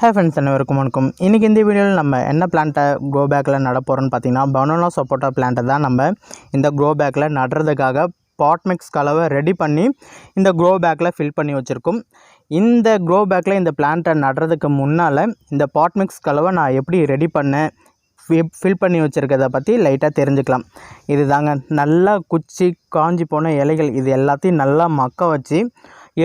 Hey friends அனைவருக்கும் வணக்கம். இன்றைக்கி இந்த வீடியோவில் நம்ம என்ன பிளான்ட்டை க்ரோ பேக்கில் நட போகிறோம்னு பார்த்தீங்கன்னா பனோனா சப்போட்டா பிளான்ட்டை தான் நம்ம இந்த க்ரோ பேக்கில் நடுறதுக்காக பாட்மிக்ஸ் கலவை ரெடி பண்ணி இந்த க்ரோ பேக்கில் ஃபில் பண்ணி வச்சுருக்கோம். இந்த க்ரோ பேக்கில் இந்த பிளான்ட்டை நடுறதுக்கு முன்னால் இந்த பாட்மிக்ஸ் கலவை நான் எப்படி ரெடி பண்ணேன் ஃபில் பண்ணி வச்சுருக்கிறத பற்றி லைட்டாக தெரிஞ்சுக்கலாம். இது தாங்க நல்லா குச்சி காஞ்சி போன இலைகள் இது எல்லாத்தையும் நல்லா மக்க வச்சு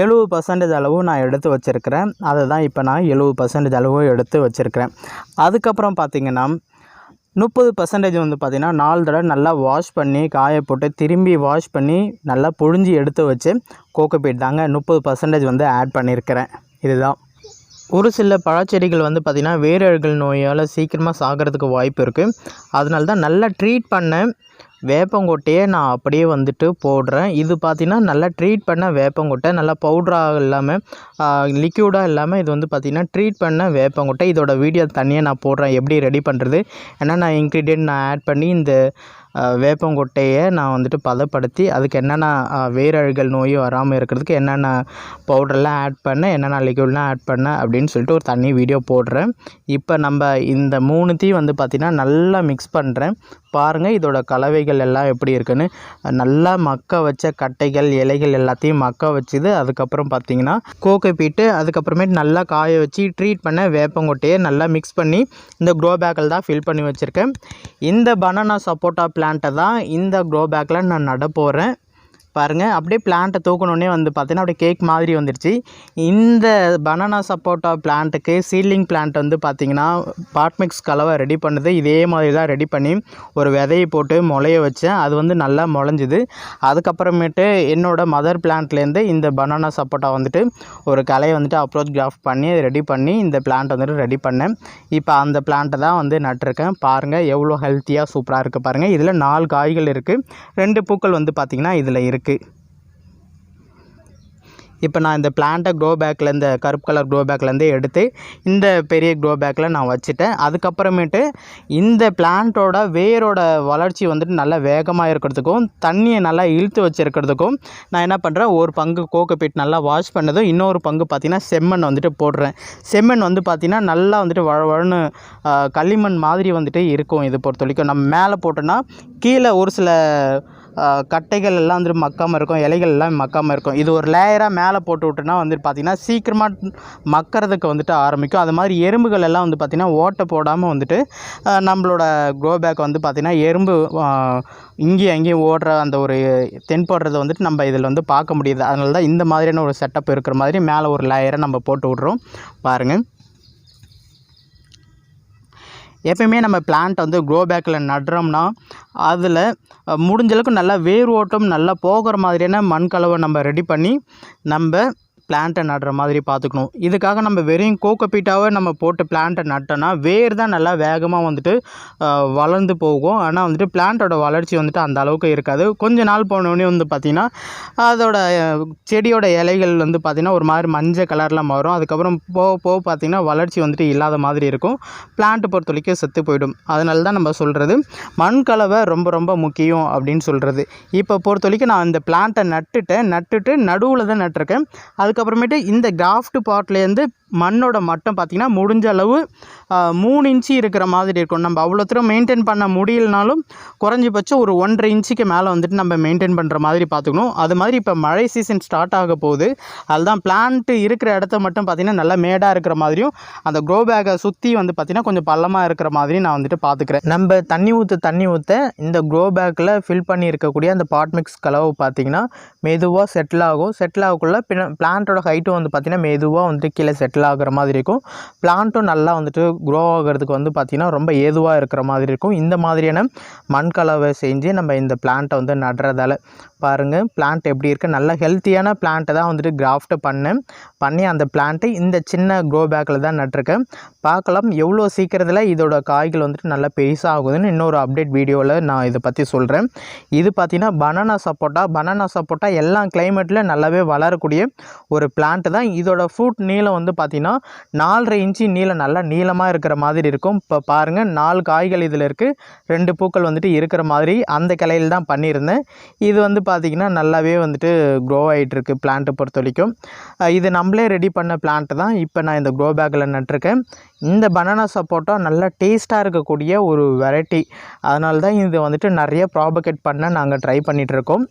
எழுபது பர்சன்டேஜ் அளவு நான் எடுத்து வச்சுருக்கிறேன். அதை தான் இப்போ நான் எழுபது பர்சன்டேஜ் அளவு எடுத்து வச்சுருக்கிறேன். அதுக்கப்புறம் பார்த்திங்கன்னா முப்பது பர்சன்டேஜ் வந்து பார்த்திங்கன்னா நாலு தடவை நல்லா வாஷ் பண்ணி காய போட்டு திரும்பி வாஷ் பண்ணி நல்லா புழிஞ்சி எடுத்து வச்சு கோகோபீட் தாங்க முப்பது பர்சன்டேஜ் வந்து ஆட் பண்ணியிருக்கிறேன் இதுதான். ஒரு சில பழச்செடிகள் வந்து பார்த்திங்கன்னா வேரழுகல் நோயால் சீக்கிரமாக சாகிறதுக்கு வாய்ப்பு இருக்குது அதனால தான் நல்லா ட்ரீட் பண்ண வேப்பங்கொட்டையை நான் அப்படியே வந்துட்டு போடுறேன். இது பார்த்திங்கன்னா நல்லா ட்ரீட் பண்ண வேப்பங்கொட்டை. நல்லா பவுட்ராக இல்லாமல் லிக்யூடாக இல்லாமல் இது வந்து பார்த்திங்கன்னா ட்ரீட் பண்ண வேப்பங்கொட்டை. இதோட வீடியோ தனியாக நான் போடுறேன். எப்படி ரெடி பண்ணுறது ஏன்னா நான் இன்க்ரீடியன்ட் நான் ஆட் பண்ணி இந்த வேப்பங்கொட்டையை நான் வந்துட்டு பதப்படுத்தி அதுக்கு என்னென்ன அஹ், வேரழுகல் நோய் வராமல் இருக்கிறதுக்கு என்னென்ன பவுடர்லாம் ஆட் பண்ணேன் என்னென்ன லிக்யூட்லாம் ஆட் பண்ணேன் அப்படின்னு சொல்லிட்டு ஒரு தனி வீடியோ போடுறேன். இப்போ நம்ம இந்த மூணுத்தையும் வந்து பார்த்திங்கன்னா நல்லா மிக்ஸ் பண்ணுறேன் பாருங்கள் இதோட கலவைகள் எல்லாம் எப்படி இருக்குன்னு. நல்லா மக்க வச்ச கட்டைகள் இலைகள் எல்லாத்தையும் மக்க வச்சுது. அதுக்கப்புறம் பார்த்திங்கன்னா கோக்கை பீட்டு அதுக்கப்புறமேட்டு நல்லா காய வச்சு ட்ரீட் பண்ண வேப்பங்கொட்டையை நல்லா மிக்ஸ் பண்ணி இந்த க்ரோ பேக்கில் தான் ஃபில் பண்ணி வச்சுருக்கேன். இந்த பனானா சப்போட்டா பிளான்ட்டை தான் இந்த க்ரோ பேக்கில் நான் நட போகிறேன் பாருங்கள் அப்படியே பிளான்ட்டை தூக்கணுன்னே வந்து பார்த்தீங்கன்னா அப்படியே கேக் மாதிரி வந்துருச்சு. இந்த பனானா சப்போட்டா பிளான்ட்டுக்கு சீலிங் பிளான்ட் வந்து பார்த்திங்கன்னா பாட்மிக்ஸ் கலவை ரெடி பண்ணுது. இதே மாதிரி தான் ரெடி பண்ணி ஒரு விதையை போட்டு முளைய வச்சேன். அது வந்து நல்லா முளைஞ்சுது. அதுக்கப்புறமேட்டு என்னோடய மதர் பிளான்ட்லேருந்து இந்த பனானா சப்போட்டா வந்துட்டு ஒரு கலையை வந்துட்டு அப்ரோச் கிராஃப்ட் பண்ணி ரெடி பண்ணி இந்த பிளான்ட் வந்துட்டு ரெடி பண்ணேன். இப்போ அந்த பிளான்ட்டை தான் வந்து நட்டிருக்கேன். பாருங்கள் எவ்வளோ ஹெல்த்தியாக சூப்பராக இருக்குது பாருங்கள் இதில் நாலு காய்கள் இருக்குது ரெண்டு பூக்கள் வந்து பார்த்திங்கன்னா இதில் இருக்குது இப்போ நான் இந்த பிளான்ட்டை க்ரோ பேக்கில் இந்த கருப்பு கலர் க்ரோ பேக்லேருந்து எடுத்து இந்த பெரிய க்ரோ பேக்கில் நான் வச்சுட்டேன். அதுக்கப்புறமேட்டு இந்த பிளான்ட்டோட வேரோட வளர்ச்சி வந்துட்டு நல்லா வேகமாக இருக்கிறதுக்கும் தண்ணியை நல்லா இழுத்து வச்சுருக்கிறதுக்கும் நான் என்ன பண்ணுறேன் ஒரு பங்கு கோகோபீட் நல்லா வாஷ் பண்ணதும் இன்னொரு பங்கு பார்த்திங்கன்னா செம்மண் வந்துட்டு போடுறேன். செம்மண் வந்து பார்த்திங்கன்னா நல்லா வந்துட்டு வழ வழன்னு களிமண் மாதிரி வந்துட்டு இருக்கும் இது பொறுத்த வரைக்கும். நம்ம மேலே போட்டோன்னா கீழே ஒரு சில கட்டைகள் எல்லாம் வந்துட்டு மக்காமல் இருக்கும் இலைகள் எல்லாம் மக்காமல் இருக்கும். இது ஒரு லேயராக மேலே போட்டு விட்டோன்னா வந்துட்டு பார்த்திங்கன்னா சீக்கிரமாக மக்கிறதுக்கு வந்துட்டு ஆரம்பிக்கும். அது மாதிரி எறும்புகள் எல்லாம் வந்து பார்த்திங்கன்னா ஓட்டை போடாமல் வந்துட்டு நம்மளோட க்ரோ பேக் வந்து பார்த்திங்கன்னா எறும்பு இங்கேயும் அங்கேயும் ஓடுற அந்த ஒரு தென்படுறதை வந்துட்டு நம்ம இதில் வந்து பார்க்க முடியுது. அதனால தான் இந்த மாதிரியான ஒரு செட்டப் இருக்கிற மாதிரி மேலே ஒரு லேயரை நம்ம போட்டு விட்றோம். பாருங்கள் எப்பயுமே நம்ம பிளான்ட் வந்து க்ரோ பேக்கில் நடுறோம்னா அதில் முடிஞ்சளவுக்கு நல்லா வேர் ஓட்டம் நல்லா போகிற மாதிரியான மண் கலவை நம்ம ரெடி பண்ணி நம்ம பிளான்ட்டை நடுற மாதிரி பார்த்துக்கணும் இதுக்காக நம்ம வெறும் கோகோபீட்டாவே நம்ம போட்டு பிளான்ட்டை நட்டோன்னா வேர் தான் நல்லா வேகமாக வந்துட்டு வளர்ந்து போகும். ஆனால் வந்துட்டு பிளான்ட்டோட வளர்ச்சி வந்துட்டு அந்த அளவுக்கு இருக்காது. கொஞ்ச நாள் போனோடனே வந்து பார்த்திங்கன்னா அதோட செடியோட இலைகள் வந்து பார்த்திங்கன்னா ஒரு மாதிரி மஞ்சள் கலரில் மாறும். அதுக்கப்புறம் போக போக பார்த்திங்கன்னா வளர்ச்சி வந்துட்டு இல்லாத மாதிரி இருக்கும். பிளான்ட்டு பொறுத்த வரைக்கும் செத்து போயிடும். அதனால தான் நம்ம சொல்கிறது மண் கலவை ரொம்ப ரொம்ப முக்கியம் அப்படின்னு சொல்கிறது இப்போ பொறுத்த வரைக்கும் நான் அந்த பிளான்ட்டை நட்டுட்டேன். நட்டுட்டு நடுவில் தான் நட்டிருக்கேன். அதுக்கப்புறமேட்டு இந்த கிராஃப்ட் பாட்லேருந்து மண்ணோட மட்டம் பார்த்திங்கன்னா முடிஞ்ச அளவு மூணு இன்ச்சு இருக்கிற மாதிரி இருக்கும். நம்ம அவ்வளோ தூரம் மெயின்டைன் பண்ண முடியலனாலும் குறைஞ்சபட்சம் ஒரு ஒன்றரை இன்ச்சுக்கு மேலே வந்துட்டு நம்ம மெயின்டைன் பண்ணுற மாதிரி பார்த்துக்கணும். அது மாதிரி இப்போ மழை சீசன் ஸ்டார்ட் ஆக போகுது. அதுதான் பிளான்ட்டு இருக்கிற இடத்த மட்டும் பார்த்திங்கன்னா நல்லா மேடாக இருக்கிற மாதிரியும் அந்த க்ரோ பேக்கை சுற்றி வந்து பார்த்திங்கன்னா கொஞ்சம் பள்ளமாக இருக்கிற மாதிரி நான் வந்துட்டு பார்த்துக்கிறேன். நம்ம தண்ணி ஊற்ற தண்ணி ஊற்ற இந்த க்ரோ பேக்கில் ஃபில் பண்ணி இருக்கக்கூடிய அந்த பாட் மிக்ஸ் கலவை பார்த்திங்கன்னா மெதுவாக செட்டில் ஆகும். செட்டில் ஆகக்குள்ளே பின்ன பிளான்ட்டோட ஹைட்டும் வந்து பார்த்திங்கன்னா மெதுவாக வந்துட்டு கீழே செட்டில் ஆகிற மாதிரி இருக்கும். பிளான்ட்டும் நல்லா வந்துட்டு க்ரோ ஆகிறதுக்கு வந்து பார்த்திங்கன்னா ரொம்ப ஏதுவாக இருக்கிற மாதிரி இருக்கும். இந்த மாதிரியான மண் கலவை செஞ்சு நம்ம இந்த பிளான்ட்டை வந்து நடுறதால பாருங்கள் பிளான்ட் எப்படி இருக்குது நல்ல ஹெல்த்தியான பிளான்ட்டை தான் வந்துட்டு கிராஃப்ட் பண்ணேன் பண்ணி அந்த பிளான்ட்டை இந்த சின்ன க்ரோ பேக்கில் தான் நட்டிருக்கேன். பார்க்கலாம் எவ்வளோ சீக்கிரத்தில் இதோட காய்கள் வந்துட்டு நல்லா பெருசாக ஆகுதுன்னு இன்னொரு அப்டேட் வீடியோவில் நான் இதை பற்றி சொல்கிறேன் இது பார்த்திங்கன்னா பனானா சப்போட்டா பனானா சப்போட்டா எல்லா கிளைமேட்டில் நல்லாவே வளரக்கூடிய ஒரு பிளான்ட்டு தான். இதோட ஃப்ரூட் நீளம் வந்து பார்த்திங்கன்னா நாலரை இன்ச்சு நீளம் நல்லா நீளமாக வட்டமாக இருக்கிற மாதிரி இருக்கும். இப்போ பாருங்கள் நாலு காய்கள் இதில் இருக்குது ரெண்டு பூக்கள் வந்துட்டு இருக்கிற மாதிரி அந்த கிளையில் தான் பண்ணியிருந்தேன். இது வந்து பார்த்திங்கன்னா நல்லாவே வந்துட்டு க்ரோ ஆகிட்டுருக்கு பிளான்ட்டு பொறுத்த வரைக்கும். இது நம்மளே ரெடி பண்ண பிளான்ட்டு தான். இப்போ நான் இந்த க்ரோ பேக்கில் நட்டிருக்கேன். இந்த பனானா சப்போட்டா நல்லா டேஸ்ட்டாக இருக்கக்கூடிய ஒரு வெரைட்டி அதனால தான் இது வந்துட்டு நிறைய ப்ராபகேட் பண்ண நாங்கள் ட்ரை பண்ணிகிட்ருக்கோம்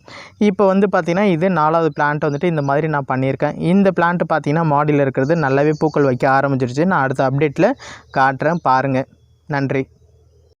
இப்போ வந்து பார்த்திங்கன்னா இது நாலாவது பிளான்ட் வந்துட்டு இந்த மாதிரி நான் பண்ணியிருக்கேன். இந்த பிளான்ட் பார்த்திங்கன்னா மாடியில் இருக்கிறது நல்லாவே பூக்கள் வைக்க ஆரம்பிச்சிருச்சு. நான் அடுத்த அப்டேட்டில் காட்டுறேன் பாருங்கள் நன்றி.